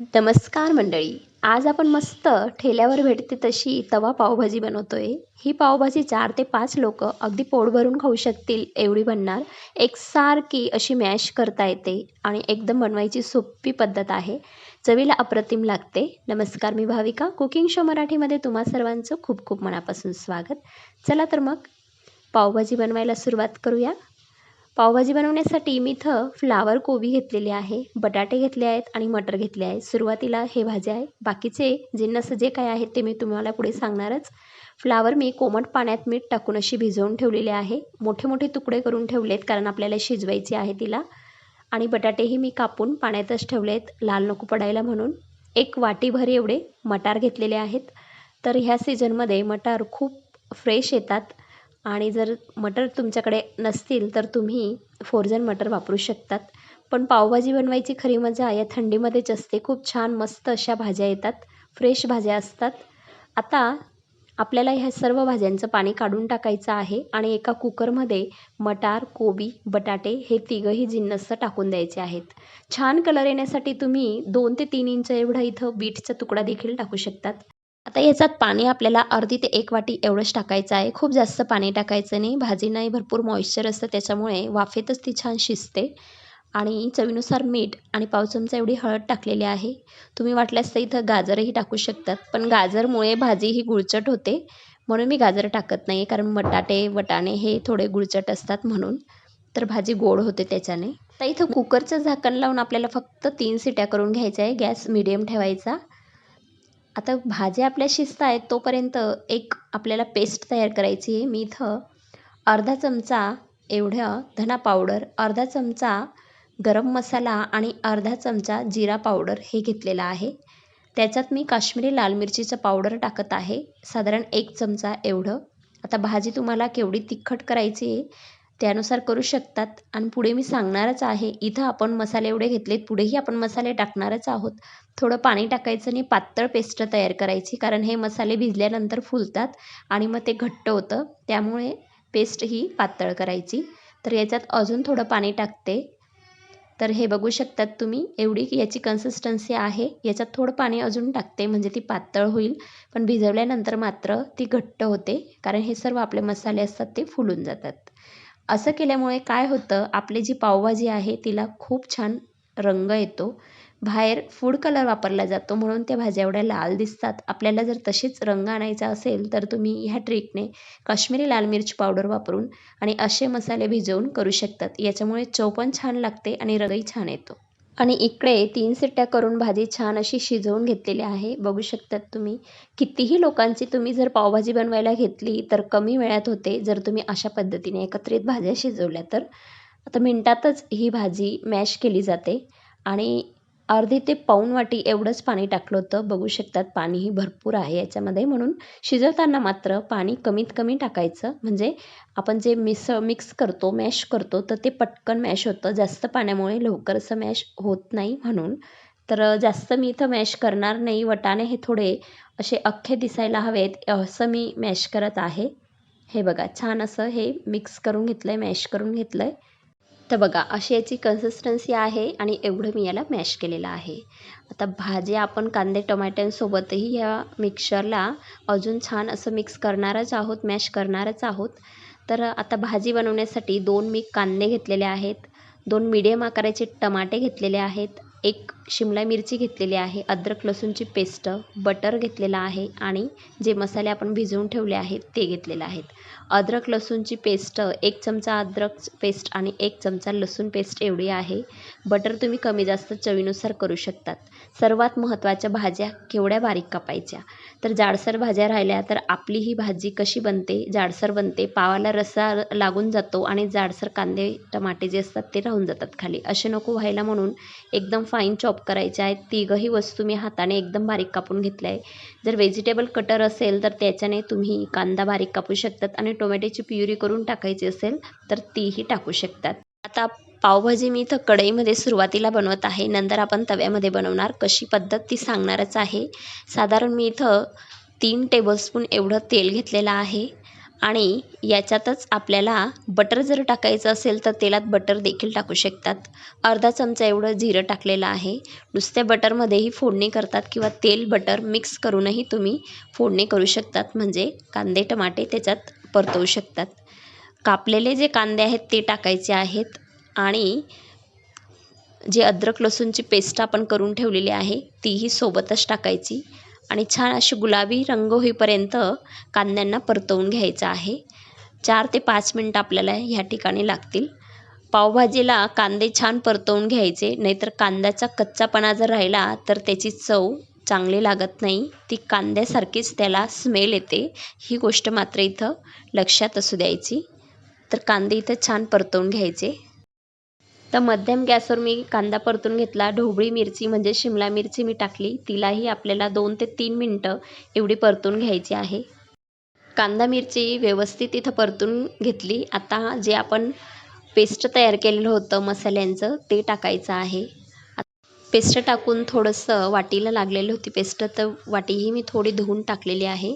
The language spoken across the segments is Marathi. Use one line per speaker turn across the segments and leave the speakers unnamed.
नमस्कार मंडळी. आज आपण मस्त ठेल्यावर भेटते तशी तवा पावभाजी बनवतोय. ही पावभाजी चार ते पाच लोक अगदी पोट भरून खाऊ शकतील एवढी बनणार. एकसारखी अशी मॅश करता येते आणि एकदम बनवायची सोपी पद्धत आहे. चवीला अप्रतिम लागते. नमस्कार मी भाविका. कुकिंग शो मराठीमध्ये तुम्हा सर्वांचं खूप खूप मनापासून स्वागत. चला तर मग पावभाजी बनवायला सुरुवात करूया. पावभाजी बनवण्यासाठी मी इथं फ्लावर कोबी घेतलेली आहे बटाटे घेतले आहेत आणि मटर घेतले आहेत सुरुवातीला हे भाज्या आहे. बाकीचे जिन्नस जे काय आहेत ते मी तुम्हाला पुढे सांगणारच. फ्लावर मी कोमट पाण्यात मीठ टाकून अशी भिजवून ठेवलेली आहे. मोठे मोठे तुकडे करून ठेवलेत कारण आपल्याला शिजवायचे आहे तिला. आणि बटाटेही मी कापून पाण्यातच ठेवलेत लाल नको पडायला म्हणून. एक वाटीभर एवढे मटार घेतलेले आहेत. तर ह्या सीझनमध्ये मटार खूप फ्रेश येतात. आणि जर मटर तुमच्याकडे नसतील तर तुम्ही फोरजन मटर वापरू शकतात. पण पावभाजी बनवायची खरी मजा या थंडीमध्येच असते. खूप छान मस्त अशा भाज्या येतात. फ्रेश भाज्या असतात. आता आपल्याला ह्या सर्व भाज्यांचं पाणी काढून टाकायचं आहे आणि एका कुकरमध्ये मटार कोबी बटाटे हे तिघंही जिन्नस टाकून द्यायचे आहेत. छान कलर येण्यासाठी तुम्ही दोन ते तीन इंच एवढा इथं बीटचा तुकडा देखील टाकू शकतात. आता याच्यात पाणी आपल्याला अर्धी ते एक वाटी एवढंच टाकायचं आहे. खूप जास्त पाणी टाकायचं नाही. भाजी नाही भरपूर मॉइश्चर असतं त्याच्यामुळे वाफेतच ती छान शिजते. आणि चवीनुसार मीठ आणि पाव चमचा एवढी हळद टाकलेली आहे. तुम्ही वाटल्यास तर इथं गाजरही टाकू शकतात. पण गाजरमुळे भाजी ही गुळचट होते. म्हणून मी गाजर टाकत नाही कारण बटाटे वटाणे हे थोडे गुळचट असतात म्हणून. तर भाजी गोड होते त्याच्याने. तर इथं कुकरचं झाकण लावून आपल्याला फक्त तीन सिट्या करून घ्यायच्या आहे. गॅस मिडियम ठेवायचा. आता भाज्या आपल्या शिजत आहेत तोपर्यंत एक आपल्याला पेस्ट तयार करायची आहे. मी इथं अर्धा चमचा एवढं धना पावडर अर्धा चमचा गरम मसाला आणि अर्धा चमचा जिरा पावडर हे घेतलेला आहे. त्याच्यात मी काश्मीरी लाल मिरचीचं पावडर टाकत आहे. साधारण एक चमचा एवढं. आता भाजी तुम्हाला केवढी तिखट करायची आहे त्यानुसार करू शकतात. आणि पुढे मी सांगणारच आहे इथं आपण मसाले एवढे घेतलेत पुढेही आपण मसाले टाकणारच आहोत. थोडं पाणी टाकायचं आणि पातळ पेस्ट तयार करायची कारण हे मसाले भिजल्यानंतर फुलतात आणि मग ते घट्ट होतं. त्यामुळे पेस्ट ही पातळ करायची. तर याच्यात अजून थोडं पाणी टाकते. तर हे बघू शकतात तुम्ही एवढी याची कन्सिस्टन्सी आहे. याच्यात थोडं पाणी अजून टाकते म्हणजे ती पातळ होईल. पण भिजवल्यानंतर मात्र ती घट्ट होते कारण हे सर्व आपले मसाले असतात ते फुलून जातात. असं केल्यामुळे काय होतं आपली जी पावभाजी आहे तिला खूप छान रंग येतो. बाहेर फूड कलर वापरला जातो म्हणून त्या भाज्या एवढ्या लाल दिसतात. आपल्याला जर तशीच रंग आणायचा असेल तर तुम्ही ह्या ट्रिकने काश्मीरी लाल मिरची पावडर वापरून आणि असे मसाले भिजवून करू शकतात. याच्यामुळे चव पण छान लागते आणि रंगही छान येतो. आणि इकडे तीन सिट्ट्या करून भाजी छान अशी शिजवून घेतलेली आहे. बघू शकतात तुम्ही. कितीही लोकांची तुम्ही जर पावभाजी बनवायला घेतली तर कमी वेळात होते. जर तुम्ही अशा पद्धतीने एकत्रित भाज्या शिजवल्या तर. आता मिनटातच ही भाजी मॅश केली जाते. आणि अर्धी ते पाऊण वाटी एवढंच पाणी टाकलं होतं. बघू शकतात पाणीही भरपूर आहे याच्यामध्ये. म्हणून शिजवताना मात्र पाणी कमीत कमी टाकायचं. म्हणजे आपण जे मिसळ मिक्स करतो मॅश करतो तर ते पटकन मॅश होतं. जास्त पाण्यामुळे लवकर असं मॅश होत नाही म्हणून. तर जास्त मी इथं मॅश करणार नाही. वटाणे हे थोडे असे अख्खे दिसायला हवेत. असं मी मॅश करत आहे. हे बघा छान असं हे मिक्स करून घेतलं आहे मॅश करून घेतलं आहे तर बघा अशी याची कन्सिस्टन्सी आहे आणि एवढं मी याला मॅश केलेलं आहे. आता भाजी आपण कांदे टोमॅटोसोबतही ह्या मिक्सरला अजून छान असं मिक्स करणारच आहोत मॅश करणारच आहोत. तर आता भाजी बनवण्यासाठी दोन मी कांदे घेतलेले आहेत दोन मिडियम आकाराचे टमाटे घेतलेले आहेत एक शिमला मिरची घेतलेली आहे अद्रक लसूणची पेस्ट बटर घेतलेलं आहे आणि जे मसाले आपण भिजवून ठेवले आहेत ते घेतलेले आहेत. अद्रक लसूणची पेस्ट एक चमचा अद्रक पेस्ट आणि एक चमचा लसूण पेस्ट एवढी आहे. बटर तुम्ही कमी जास्त चवीनुसार करू शकतात. सर्वात महत्त्वाच्या भाज्या केवढ्या बारीक कापायच्या? तर जाडसर भाज्या राहिल्या तर आपली ही भाजी कशी बनते? जाडसर बनते पावाला रसा लागून जातो आणि जाडसर कांदे टमाटे जे असतात ते राहून जातात खाली. असे नको व्हायला म्हणून एकदम फाईन चॉप करायचे आहेत. तिघंही वस्तू मी हाताने एकदम बारीक कापून घेतल्या आहे जर व्हेजिटेबल कटर असेल तर त्याच्याने तुम्ही कांदा बारीक कापू शकतात आणि टोमॅटोची प्युरी करून टाकायची असेल तर तीही टाकू शकतात. आता पावभाजी मी इथं कढईमध्ये सुरुवातीला बनवत आहे. नंतर आपण तव्यामध्ये बनवणार. कशी पद्धत ती सांगणारच आहे. साधारण मी इथं तीन टेबलस्पून एवढं तेल घेतलेलं आहे. आणि याच्यातच आपल्याला बटर जर टाकायचं असेल तर तेलात बटर देखील टाकू शकतात. अर्धा चमचा एवढं जिरं टाकलेलं आहे. नुसत्या बटरमध्येही फोडणी करतात किंवा तेल बटर मिक्स करूनही तुम्ही फोडणी करू शकतात. म्हणजे कांदे टमाटे त्याच्यात परतवू शकतात. कापलेले जे कांदे आहेत ते टाकायचे आहेत आणि जे अद्रक लसूणची पेस्ट आपण करून ठेवलेली आहे तीही सोबतच टाकायची. आणि छान अशी गुलाबी रंग होईपर्यंत कांद्यांना परतवून घ्यायचं आहे. चार ते पाच मिनटं आपल्याला ह्या ठिकाणी लागतील. पावभाजीला कांदे छान परतवून घ्यायचे नाहीतर कांद्याचा कच्चापणा जर राहिला तर त्याची चव चांगली लागत नाही. ती कांद्यासारखीच त्याला स्मेल येते. ही गोष्ट मात्र इथं लक्षात असू द्यायची. तर कांदे इथं छान परतवून घ्यायचे. तर मध्यम गॅसवर मी कांदा परतून घेतला. ढोबळी मिरची म्हणजे शिमला मिरची मी टाकली. तिलाही आपल्याला दोन ते तीन मिनटं एवढी परतून घ्यायची आहे. कांदा मिरची व्यवस्थित इथं परतून घेतली. आता जे आपण पेस्ट तयार केलेलं होतं मसाल्यांचं ते टाकायचं आहे. पेस्ट टाकून थोडंसं वाटीला लागलेली होती पेस्ट तर वाटीही मी थोडी धुवून टाकलेली आहे.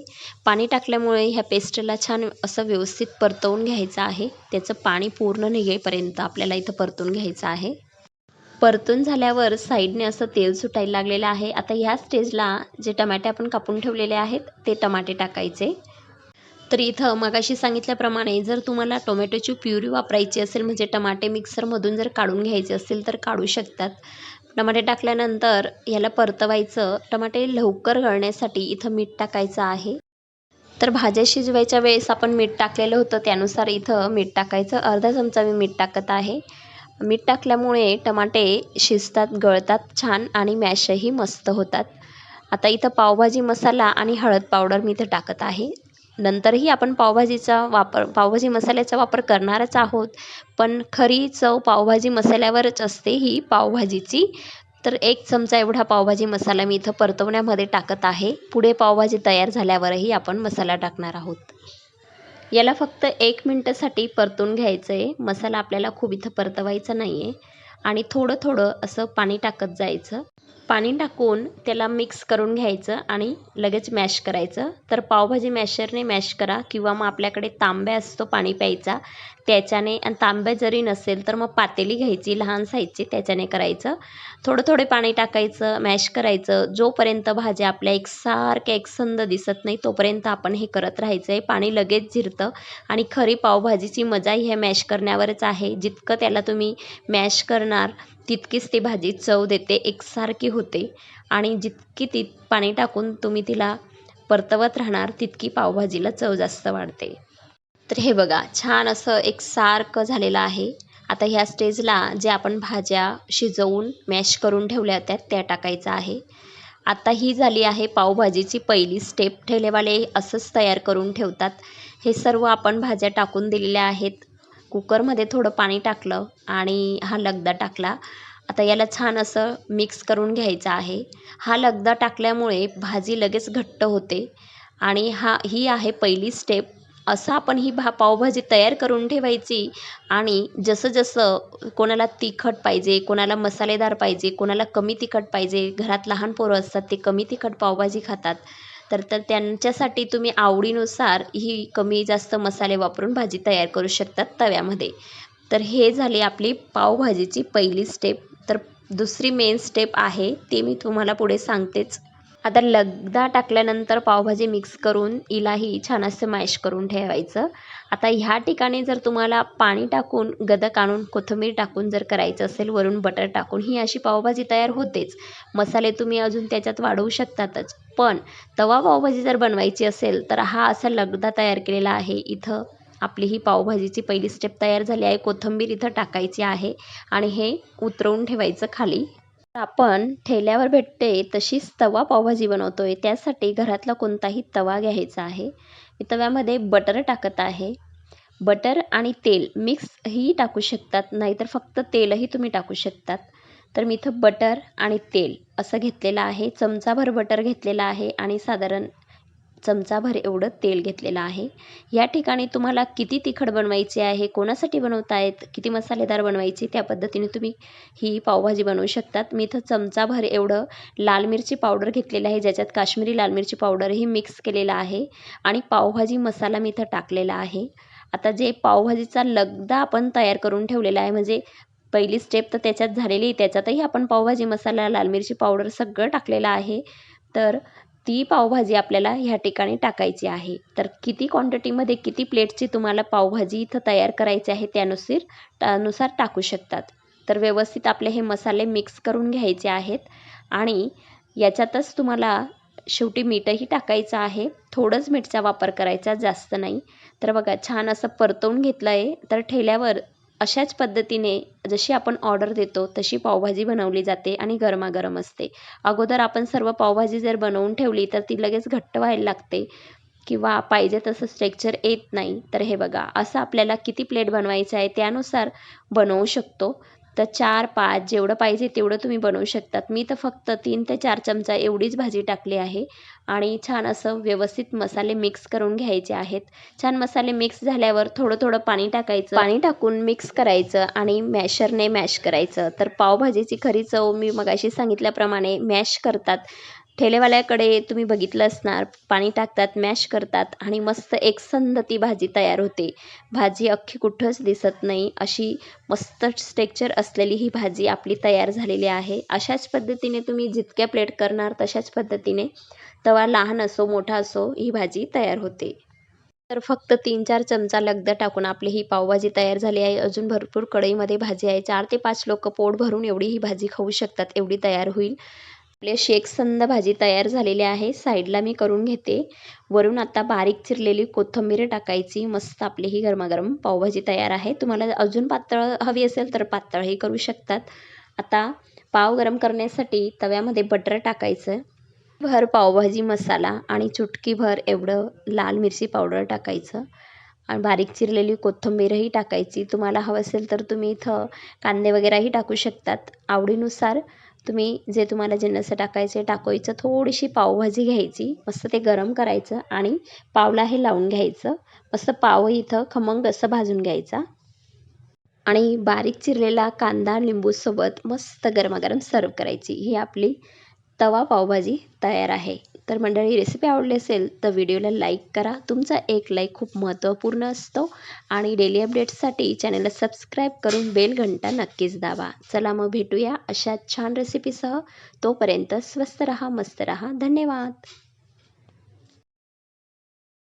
पाणी टाकल्यामुळे ह्या पेस्टला छान असं व्यवस्थित परतवून घ्यायचं आहे. त्याचं पाणी पूर्ण निघेपर्यंत आपल्याला इथं परतून घ्यायचं आहे. परतून झाल्यावर साईडने असं तेल सुटायला लागलेलं आहे. आता ह्या स्टेजला जे टमाटे आपण कापून ठेवलेले आहेत ते टमाटे टाकायचे. तर इथं मगाशी सांगितल्याप्रमाणे जर तुम्हाला टोमॅटोची प्युरी वापरायची असेल म्हणजे टमाटे मिक्सरमधून जर काढून घ्यायचे असेल तर काढू शकतात. टमाटे टाकल्यानंतर याला परतवायचं. टमाटे लवकर गळण्यासाठी इथं मीठ टाकायचं आहे. तर भाज्या शिजवायच्या वेळेस आपण मीठ टाकलेलं होतं त्यानुसार इथं मीठ टाकायचं. अर्धा चमचा मी मीठ टाकत आहे. मीठ टाकल्यामुळे टमाटे शिजतात गळतात छान आणि मॅशही मस्त होतात. आता इथं पावभाजी मसाला आणि हळद पावडर मी इथं टाकत आहे. नंतरही आपण पावभाजीचा वापर पावभाजी मसाल्याचा वापर करणारच आहोत. पण खरी चव पावभाजी मसाल्यावरच असते ही पावभाजीची. तर एक चमचा एवढा पावभाजी मसाला मी इथं परतवण्यामध्ये टाकत आहे. पुढे पावभाजी तयार झाल्यावरही आपण मसाला टाकणार आहोत. याला फक्त एक मिनटासाठी परतून घ्यायचं आहे मसाला आपल्याला खूप इथं परतवायचा नाही आहे आणि थोडं थोडं असं पाणी टाकत जायचं. पाणी टाकून त्याला मिक्स करून घ्यायचं आणि लगेच मॅश करायचं. तर पावभाजी मॅशरने मॅश करा किंवा मग आपल्याकडे तांब्या असतो पाणी प्यायचा त्याच्याने आणि तांब्या जरी नसेल तर मग पातेली घ्यायची लहान साईजची त्याच्याने करायचं. थोडं थोडे पाणी टाकायचं मॅश करायचं. जोपर्यंत भाज्या आपल्या एकसारख्या एकसंद दिसत नाही तोपर्यंत आपण हे करत राहायचं. आहे पाणी लगेच झिरतं आणि खरी पावभाजीची मजा ह्या मॅश करण्यावरच आहे. जितकं त्याला तुम्ही मॅश करणार तितकीच ती भाजी चव देते एकसारखी होते. आणि जितकी ती पाणी टाकून तुम्ही तिला परतवत राहणार तितकी पावभाजीला चव जास्त वाढते. तर हे बघा छान असं एक सारखं झालेलं आहे. आता ह्या स्टेजला जे आपण भाज्या शिजवून मॅश करून ठेवल्या होत्या त्या टाकायचं आहे. आता ही झाली आहे पावभाजीची पहिली स्टेप ठेलेवाले असंच तयार करून ठेवतात. हे सर्व आपण भाज्या टाकून दिलेल्या आहेत. कुकरमध्ये थोडं पाणी टाकलं आणि हा लगदा टाकला. आता याला छान असं मिक्स करून घ्यायचं आहे. हा लगदा टाकल्यामुळे भाजी लगेच घट्ट होते आणि हा ही आहे पहिली स्टेप असं आपण ही भा पावभाजी तयार करून ठेवायची. आणि जसं जसं कोणाला तिखट पाहिजे कोणाला मसालेदार पाहिजे कोणाला कमी तिखट पाहिजे घरात लहान पोरं असतात ते कमी तिखट पावभाजी खातात तर तर त्यांच्यासाठी तुम्ही आवडीनुसार ही कमी जास्त मसाले वापरून भाजी तयार करू शकतात तव्यामध्ये. तर हे झाली आपली पावभाजीची पहिली स्टेप तर दुसरी मेन स्टेप आहे ते मी तुम्हाला पुढे सांगतेच. आता लगदा टाकल्यानंतर पावभाजी मिक्स करून इलाही छान असं मॅश करून ठेवायचं. आता ह्या ठिकाणी जर तुम्हाला पाणी टाकून गदक आणून कोथिंबीर टाकून जर करायचं असेल वरून बटर टाकून ही अशी पावभाजी तयार होतेच. मसाले तुम्ही अजून त्याच्यात वाढवू शकतातच. पण तवा पावभाजी जर बनवायची असेल तर हा असा लगदा तयार केलेला आहे. इथं आपली ही पावभाजीची पहिली स्टेप तयार झाली आहे. कोथिंबीर इथं टाकायची आहे आणि हे उतरवून ठेवायचं खाली. आपण ठेल्यावर भेटते तशीच तवा पावभाजी बनवतोय. त्यासाठी घरातला कोणताही तवा घ्यायचा आहे. मी तव्यामध्ये बटर टाकत आहे. बटर आणि तेल मिक्सही टाकू शकतात नाहीतर फक्त तेलही तुम्ही टाकू शकतात. तर मी इथं बटर आणि तेल असं घेतलेलं आहे. चमचाभर बटर घेतलेलं आहे आणि साधारण चमचाभर एवढं तेल घेतलेलं आहे. या ठिकाणी तुम्हाला किती तिखट बनवायचे आहे कोणासाठी बनवतायत किती मसालेदार बनवायची त्या पद्धतीने तुम्ही ही पावभाजी बनवू शकतात. मी इथं चमचाभर एवढं लाल मिरची पावडर घेतलेलं आहे ज्याच्यात काश्मीरी लाल मिरची पावडरही मिक्स केलेलं आहे आणि पावभाजी मसाला मी इथं टाकलेला आहे. आता जे पावभाजीचा लगदा आपण तयार करून ठेवलेला आहे म्हणजे पहिली स्टेप तर त्याच्यात झालेली आहे त्याच्यातही आपण पावभाजी मसाला लाल मिरची पावडर सगळं टाकलेलं आहे. तर ती पावभाजी आपल्याला ह्या ठिकाणी टाकायची आहे? तर किती क्वांटिटीमध्ये किती प्लेटची तुम्हाला पावभाजी इथं तयार करायची आहे त्यानुसार त्यानुसार टाकू शकतात. तर व्यवस्थित आपले हे मसाले मिक्स करून घ्यायचे आहेत आणि याच्यातच तुम्हाला शेवटी मीठही टाकायचं आहे. थोडंच मीठचा वापर करायचा जास्त नाही. तर बघा छान असं परतवून घेतलं आहे तर ठेल्यावर अशाच पद्धतीने जशी आपण ऑर्डर देतो तशी पावभाजी बनवली जाते आणि गरमागरम असते. अगोदर आपण सर्व पावभाजी जर बनवून ठेवली तर ती लगेच घट्ट व्हायला लागते किंवा पाहिजे तसं स्ट्रेक्चर येत नाही. तर हे बघा असं आपल्याला किती प्लेट बनवायचं आहे त्यानुसार बनवू शकतो. तर चार पाच जेवढं पाहिजे तेवढं तुम्ही बनवू शकतात. मी तर फक्त तीन ते चार चमचा एवढीच भाजी टाकली आहे आणि छान असं व्यवस्थित मसाले मिक्स करून घ्यायचे आहेत. छान मसाले मिक्स झाल्यावर थोडं थोडं पाणी टाकायचं. पाणी टाकून मिक्स करायचं आणि मॅशरने मॅश करायचं. तर पावभाजीची खरी चव मी मगाशी सांगितल्याप्रमाणे मॅश करतात. ठेलेवाल्याकडे तुम्ही बघितलं असणार. पाणी टाकतात मॅश करतात आणि मस्त एकसंध ती भाजी तयार होते. भाजी अख्खी कुठंच दिसत नाही. अशी मस्त स्ट्रेक्चर असलेली ही भाजी आपली तयार झालेली आहे. अशाच पद्धतीने तुम्ही जितक्या प्लेट करणार तशाच पद्धतीने तवा लहान असो मोठा असो ही भाजी तयार होते. तर फक्त तीन चार चमचा लगदा टाकून आपली ही पावभाजी तयार झाली आहे. अजून भरपूर कढईमध्ये भाजी आहे. चार ते पाच लोक पोट भरून एवढी ही भाजी खाऊ शकतात एवढी तयार होईल. आपले शेकसंद भाजी तयार झालेली आहे. साईडला मी करून घेते. वरून आता बारीक चिरलेली कोथिंबीर टाकायची. मस्त आपली ही गरमागरम पावभाजी तयार आहे. तुम्हाला अजून पातळ हवी असेल तर पातळही करू शकतात. आता पाव गरम करण्यासाठी तव्यामध्ये बटर टाकायचं. भर पावभाजी मसाला आणि चुटकीभर एवढं लाल मिरची पावडर टाकायचं. आणि बारीक चिरलेली कोथिंबीरही टाकायची. तुम्हाला हवं असेल तर तुम्ही इथं कांदे वगैरेही टाकू शकतात. आवडीनुसार तुम्ही जे तुम्हाला जिन्नस टाकायचे टाकायचं थोडीशी पावभाजी घ्यायची मस्त ते गरम करायचं आणि पावला हे लावून घ्यायचं. मस्त पाव इथं खमंग असं भाजून घ्यायचा. आणि बारीक चिरलेला कांदा लिंबूसोबत मस्त गरमागरम सर्व करायची. ही आपली तवा पावभाजी तयार आहे. तर मंडळी रेसिपी आवडली असेल तर व्हिडिओला लाईक करा. तुमचा एक लाईक खूप महत्त्वपूर्ण असतो. आणि डेली अपडेट्ससाठी चॅनलला सबस्क्राईब करून बेल घंटा नक्कीच दाबा. चला मग भेटूया अशा छान रेसिपीसह तोपर्यंत स्वस्त रहा मस्त रहा. धन्यवाद.